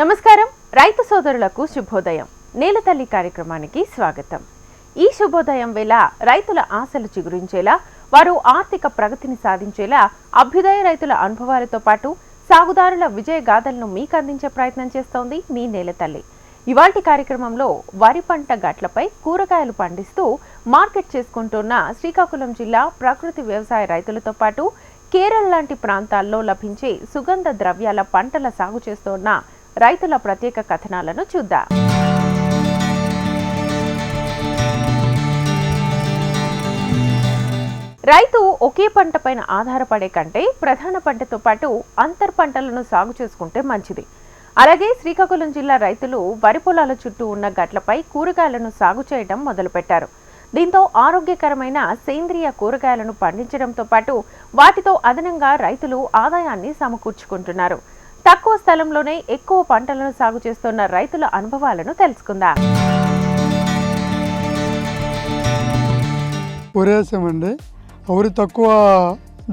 నమస్కారం. రైతు సోదరులకు శుభోదయం. నేలతల్లి కార్యక్రమానికి స్వాగతం. ఈ శుభోదయం వేళ రైతుల ఆశలు చిగురించేలా వారు ఆర్థిక ప్రగతిని సాధించేలా అభ్యుదయ రైతుల అనుభవాలతో పాటు సాగుదారుల విజయ గాథలను మీకు అందించే ప్రయత్నం చేస్తోంది మీ నేలతల్లి ఇవాటి కార్యక్రమంలో వరి పంట గట్లపై కూరగాయలు పండిస్తూ మార్కెట్ చేసుకుంటున్న శ్రీకాకుళం జిల్లా ప్రకృతి వ్యవసాయ రైతులతో పాటు కేరళ లాంటి ప్రాంతాల్లో లభించే సుగంధ ద్రవ్యాల పంటల సాగు చేస్తోన్న రైతుల ప్రత్యేక కథనాలను చూద్దాం. రైతు ఒకే పంట పైన ఆధారపడే కంటే ప్రధాన పంటతో పాటు అంతర్ పంటలను సాగు చేసుకుంటే మంచిది. అలాగే శ్రీకాకుళం జిల్లా రైతులు వరి పొలాల చుట్టూ ఉన్న గట్లపై కూరగాయలను సాగు చేయడం మొదలుపెట్టారు. దీంతో ఆరోగ్యకరమైన సేంద్రియ కూరగాయలను పండించడంతో పాటు వాటితో అదనంగా రైతులు ఆదాయాన్ని సమకూర్చుకుంటున్నారు. తక్కువ స్థలంలోనే ఎక్కువ పంటలను సాగు చేస్తున్న రైతుల అనుభవాలను తెలుసుకుందాం. వరేసామండి ఊరి తక్కువ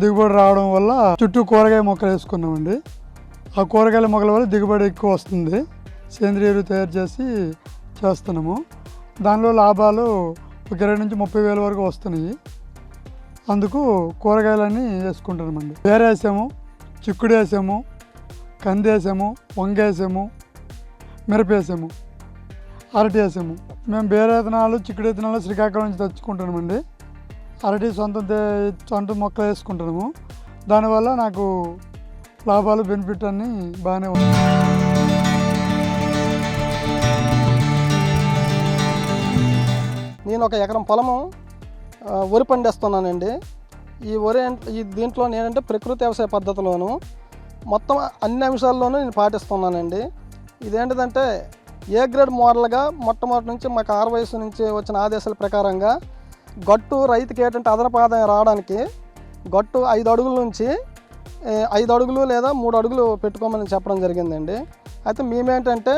దిగుబడి రావడం వల్ల చుట్టూ కూరగాయ మొక్కలు వేసుకున్నామండి. ఆ కూరగాయల మొక్కల వల్ల దిగుబడి ఎక్కువ వస్తుంది. సేంద్రియ ఎరువు తయారు చేసి చేస్తున్నాము. దానిలో లాభాలు ముప్పై ఇరవై నుంచి ముప్పై వేల వరకు వస్తున్నాయి. అందుకు కూరగాయలన్నీ వేసుకుంటున్నామండి వేరే వేసాము చిక్కుడు వేసాము కంది వేసాము వంగ వేసాము మిరపేసాము అరటి వేసాము. మేము బేరే విత్తనాలు చిక్కుడు విత్తనాలు శ్రీకాకుళం నుంచి తెచ్చుకుంటున్నామండి అరటి సొంత తే- సొంత మొక్కలు వేసుకుంటున్నాము దానివల్ల నాకు లాభాలు బెనిఫిట్ అన్నీ బాగానే ఉన్నాయి నేను ఒక ఎకరం పొలము వరి పండిస్తున్నానండి. ఈ వరి ఈ దీంట్లో నేనంటే ప్రకృతి వ్యవసాయ పద్ధతిలోను మొత్తం అన్ని అంశాల్లోనూ నేను పాటిస్తున్నానండి. ఇదేంటిదంటే ఏ గ్రేడ్ మోడల్గా మొట్టమొదటి నుంచి మాకు ఆరు వయసు నుంచి వచ్చిన ఆదేశాల ప్రకారంగా గట్టు రైతుకి ఏంటంటే అదనపు ఆదాయం రావడానికి గట్టు ఐదు అడుగుల నుంచి ఐదు అడుగులు లేదా మూడు అడుగులు పెట్టుకోమని చెప్పడం జరిగిందండి. అయితే మేమేంటంటే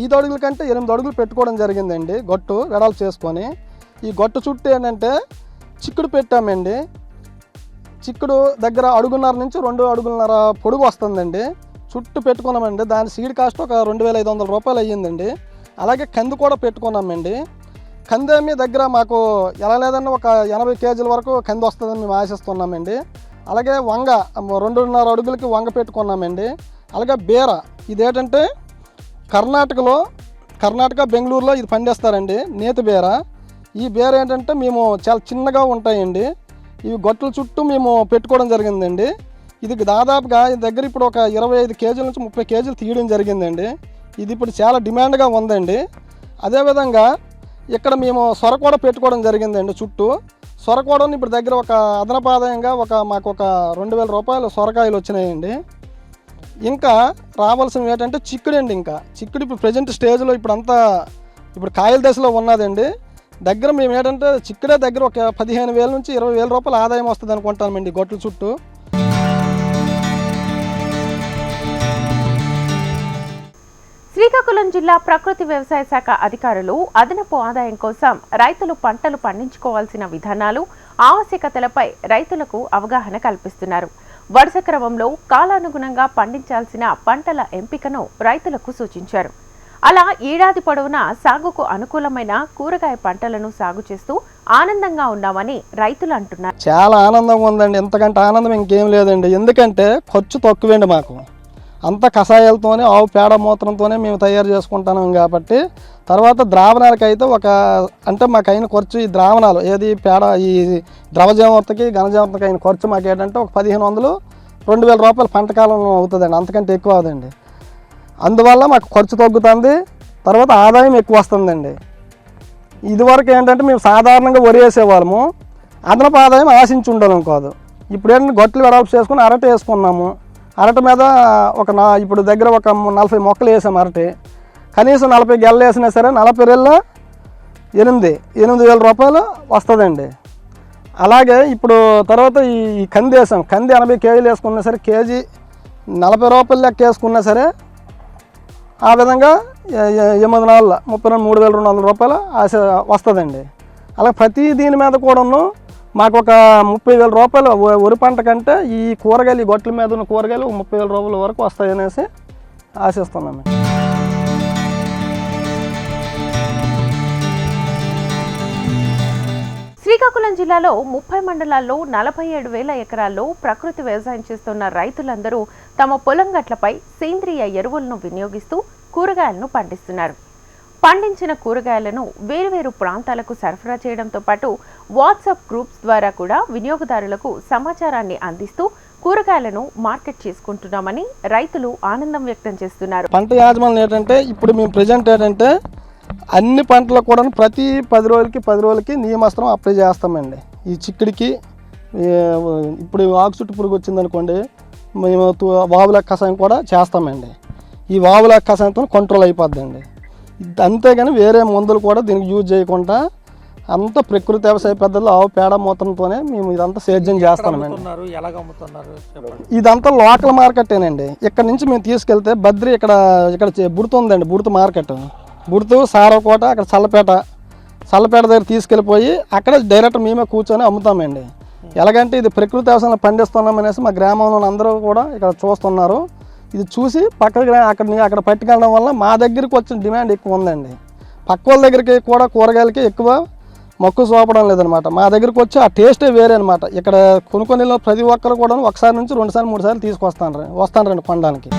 ఐదు అడుగుల కంటే ఎనిమిది అడుగులు పెట్టుకోవడం జరిగిందండి గట్టు వెడల్పు చేసుకొని. ఈ గొట్ట చుట్టూ ఏంటంటే చిక్కుడు పెట్టామండి. చిక్కుడు దగ్గర అడుగున్నర నుంచి రెండు అడుగున్నర పొడుగు వస్తుందండి. చుట్టూ పెట్టుకున్నామండి. దాని సీడ్ కాస్ట్ ఒక రెండు వేల ఐదు వందల రూపాయలు అయ్యిందండి. అలాగే కంది కూడా పెట్టుకున్నామండి. కందేమి దగ్గర మాకు ఎలా లేదన్నా ఒక ఎనభై కేజీల వరకు కంది వస్తుందని మేము ఆశిస్తున్నామండి. అలాగే వంగ రెండున్నర అడుగులకి వంగ పెట్టుకున్నామండి. అలాగే బీర ఇదేంటంటే కర్ణాటకలో కర్ణాటక బెంగళూరులో ఇది పండిస్తారండి. నేతి బీర. ఈ బేర్ ఏంటంటే మేము చాలా చిన్నగా ఉంటాయండి. ఇవి గొట్టల చుట్టూ మేము పెట్టుకోవడం జరిగిందండి. ఇది దాదాపుగా ఈ దగ్గర ఇప్పుడు ఒక ఇరవై ఐదు కేజీల నుంచి ముప్పై కేజీలు తీయడం జరిగిందండి. ఇది ఇప్పుడు చాలా డిమాండ్గా ఉందండి. అదేవిధంగా ఇక్కడ మేము సొర కూడా పెట్టుకోవడం జరిగిందండి చుట్టూ. సొర కూడా ఇప్పుడు దగ్గర ఒక అదనపాదాయంగా ఒక మాకు ఒక రెండు వేల రూపాయలు సొరకాయలు వచ్చినాయండి. ఇంకా రావాల్సినవి ఏంటంటే చిక్కుడు అండి ఇంకా. చిక్కుడు ఇప్పుడు ప్రజెంట్ స్టేజ్లో ఇప్పుడు అంతా ఇప్పుడు కాయల దశలో ఉన్నదండి. దగ్గర మేము ఏంటంటే చిక్కడే దగ్గర ఒక పదిహేను వేల నుంచి ఇరవై వేల రూపాయల ఆదాయం వస్తుంది అనుకుంటామండి గొట్ల చుట్టూ. శ్రీకాకుళం జిల్లా ప్రకృతి వ్యవసాయ శాఖ అధికారులు అదనపు ఆదాయం కోసం రైతులు పంటలు పండించుకోవాల్సిన విధానాలు ఆవశ్యకతలపై రైతులకు అవగాహన కల్పిస్తున్నారు. వరుస క్రమంలో కాలానుగుణంగా పండించాల్సిన పంటల ఎంపికను రైతులకు సూచించారు. అలా ఏడాది పొడవునా సాగుకు అనుకూలమైన కూరగాయ పంటలను సాగు చేస్తూ ఆనందంగా ఉన్నామని రైతులు అంటున్నారు. చాలా ఆనందంగా ఉందండి. ఎంతకంటే ఆనందం ఇంకేం లేదండి. ఎందుకంటే ఖర్చు తక్కువండి మాకు. అంత కషాయాలతోనే ఆవు పేడ మూత్రంతోనే మేము తయారు చేసుకుంటున్నాం కాబట్టి తర్వాత ద్రావణాలకైతే అయితే ఒక అంటే మాకు అయిన ఖర్చు ఈ ద్రావణాలు ఏది పేడ ఈ ద్రవజీవతకి ఘనజీవతకి అయిన ఖర్చు మాకు ఏంటంటే ఒక పదిహేను వందలు రెండు వేల రూపాయలు పంట అవుతుందండి. అంతకంటే ఎక్కువ అవుతుందండి అందువల్ల మాకు ఖర్చు తగ్గుతుంది. తర్వాత ఆదాయం ఎక్కువ వస్తుందండి. ఇదివరకు ఏంటంటే మేము సాధారణంగా వరి వేసేవాళ్ళము. అదనపు ఆదాయం ఆశించి ఉండడం కాదు. ఇప్పుడు ఏంటంటే గొట్టలు వెడల్పు చేసుకుని అరటి వేసుకున్నాము. అరటి మీద ఒక నా ఇప్పుడు దగ్గర ఒక నలభై మొక్కలు వేసాము అరటి. కనీసం నలభై గెల్ల వేసినా సరే నలభై రెళ్ళ ఎనిమిది ఎనిమిది వేల రూపాయలు వస్తుందండి. అలాగే ఇప్పుడు తర్వాత ఈ ఈ కంది వేసాం. కంది ఎనభై కేజీలు వేసుకున్నా సరే కేజీ నలభై రూపాయలు లెక్క వేసుకున్నా సరే ఆ విధంగా ఎనిమిది నెలల ముప్పై రెండు మూడు వేల రెండు వందల రూపాయలు ఆశ వస్తుందండి. అలా ప్రతి దీని మీద కూడాను మాకు ఒక ముప్పై వేల రూపాయలు వ- వరి పంట కంటే ఈ కూరగాయలు ఈ గొట్ల మీద ఉన్న కూరగాయలు ముప్పై వేల రూపాయల వరకు వస్తాయనేసి ఆశిస్తున్నాము శ్రీకాకుళం జిల్లాలో ముప్పై మండలాల్లో నలభై ఏడు వేల ఎకరాల్లో ప్రకృతి వ్యవసాయం చేస్తున్న రైతులందరూ తమ పొలం గట్లపై సేంద్రియ ఎరువులను వినియోగిస్తూ కూరగాయలను పండిస్తున్నారు. పండించిన కూరగాయలను వేరువేరు ప్రాంతాలకు సరఫరా చేయడంతో పాటు వాట్సాప్ గ్రూప్స్ ద్వారా కూడా వినియోగదారులకు సమాచారాన్ని అందిస్తూ కూరగాయలను మార్కెట్ చేసుకుంటున్నామని రైతులు ఆనందం వ్యక్తం చేస్తున్నారు. పంట యాజమాన్యం ఏంటంటే ఇప్పుడు మేము ప్రజెంట్ ఏంటంటే అన్ని పంటలకు కూడా ప్రతి పది రోజులకి పది రోజులకి నియమస్త్రం అప్లై చేస్తామండి. ఈ చిక్కుడికి ఇప్పుడు ఆకు చుట్టు పురుగు వచ్చిందనుకోండి మేము వావుల కషాయం కూడా చేస్తామండి. ఈ వావుల కషాయంతో కంట్రోల్ అయిపోద్దండి. అంతేగాని వేరే మందులు కూడా దీనికి యూజ్ చేయకుండా అంత ప్రకృతి వ్యవసాయ పద్ధతిలో ఆవు పేడ మూత్రంతోనే మేము ఇదంతా సేద్యం చేస్తామండి. ఇదంతా లోకల్ మార్కెటేనండి. ఇక్కడ నుంచి మేము తీసుకెళ్తే బద్రి ఇక్కడ ఇక్కడ చే- బుడత ఉందండి బుడత మార్కెట్. గుర్తు సారవకోట అక్కడ చల్లపేట. చల్లపేట దగ్గర తీసుకెళ్ళిపోయి అక్కడ డైరెక్ట్ మేమే కూర్చొని అమ్ముతామండి. ఎలాగంటే ఇది ప్రకృతి వ్యవసాయంలో పండిస్తున్నాం అనేసి మా గ్రామంలో అందరూ కూడా ఇక్కడ చూస్తున్నారు. ఇది చూసి పక్కకి అక్కడ అక్కడ పట్టుకెళ్ళడం వల్ల మా దగ్గరికి వచ్చిన డిమాండ్ ఎక్కువ ఉందండి. పక్క వాళ్ళ దగ్గరికి కూడా కూరగాయలకి ఎక్కువ మొక్కు చూపడం లేదనమాట. మా దగ్గరికి వచ్చి ఆ టేస్టే వేరే అనమాట. ఇక్కడ కొనుక్కొని ప్రతి ఒక్కరు కూడా ఒకసారి నుంచి రెండుసార్లు మూడుసార్లు మూడు సార్లు తీసుకొస్తాను వస్తాను రండి కొనడానికి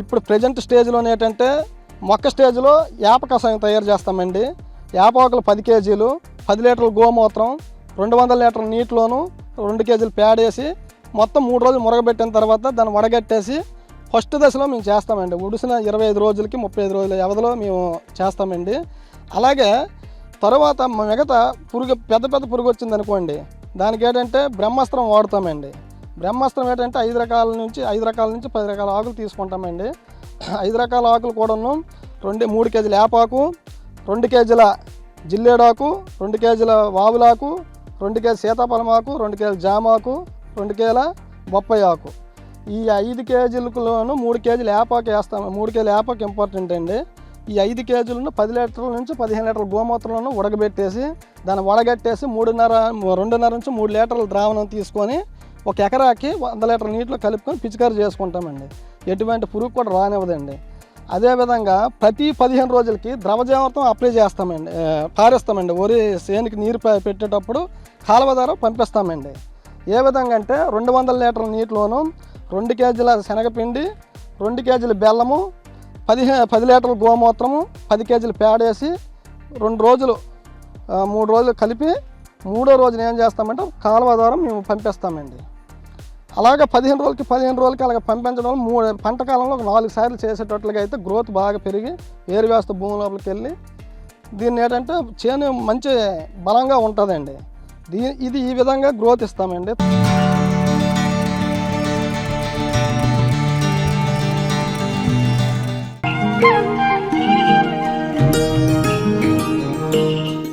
ఇప్పుడు ప్రజెంట్ స్టేజ్లో ఏంటంటే మొక్క స్టేజ్లో యాప కషాయం తయారు చేస్తామండి. యాప ఆకులు పది కేజీలు పది లీటర్లు గోమూత్రం రెండు వందల లీటర్ల నీటిలోను రెండు కేజీలు పేడేసి మొత్తం మూడు రోజులు మురగబెట్టిన తర్వాత దాన్ని వడగట్టేసి ఫస్ట్ దశలో మేము చేస్తామండి. ఉడిసిన ఇరవై ఐదు రోజులకి ముప్పై ఐదు రోజుల వ్యవధిలో మేము చేస్తామండి. అలాగే తర్వాత మిగతా పురుగు పెద్ద పెద్ద పురుగు వచ్చింది అనుకోండి దానికి ఏంటంటే బ్రహ్మాస్త్రం వాడుతామండి. బ్రహ్మాస్త్రం ఏంటంటే ఐదు రకాల నుంచి ఐదు రకాల నుంచి పది రకాల ఆకులు తీసుకుంటామండి. ఐదు రకాల ఆకులు కూడాను రెండు మూడు కేజీల ఏపాకు రెండు కేజీల జిల్లేడాకు రెండు కేజీల వావులాకు రెండు కేజీ సీతాఫలమాకు రెండు కేజీల జామాకు రెండు కేజీల బొప్పాయి ఆకు ఈ ఐదు కేజీలకులోను మూడు కేజీలు వేపాకు వేస్తాము. మూడు కేజీల వేపాకు ఇంపార్టెంట్ అండి. ఈ ఐదు కేజీలను పది లీటర్ల నుంచి పదిహేను లీటర్ల గోమూత్రంలో ఉడకబెట్టేసి దాన్ని వడగట్టేసి మూడున్నర రెండున్నర నుంచి మూడు లీటర్ల ద్రావణం తీసుకొని ఒక ఎకరాకి వంద లీటర్ నీటిలో కలుపుకొని పిచికారి చేసుకుంటామండి. ఎటువంటి పురుగు కూడా రానివ్వదండి. అదేవిధంగా ప్రతి పదిహేను రోజులకి ద్రవజామృతం అప్లై చేస్తామండి. కారేస్తామండి వరి సేనికి నీరు పెట్టేటప్పుడు కాలువ ద్వారా పంపిస్తామండి. ఏ విధంగా అంటే రెండు వందల లీటర్ల నీటిలోను రెండు కేజీల శనగపిండి రెండు కేజీల బెల్లము పదిహే పది లీటర్ల గోమూత్రము పది కేజీలు పేడేసి రెండు రోజులు మూడు రోజులు కలిపి మూడో రోజున ఏం చేస్తామంటే కాలువ ద్వారా మేము పంపిస్తామండి. అలాగే పదిహేను రోజులకి పదిహేను రోజులకి అలాగ పంపించడం వల్ల మూడు పంట కాలంలో ఒక నాలుగు సార్లు చేసేటట్లుగా అయితే గ్రోత్ బాగా పెరిగి వేరు వ్యవస్థ భూమి లోపలికి వెళ్ళి దీన్ని ఏంటంటే చేను మంచి బలంగా ఉంటుందండి. దీ ఇది ఈ విధంగా గ్రోత్ ఇస్తామండి.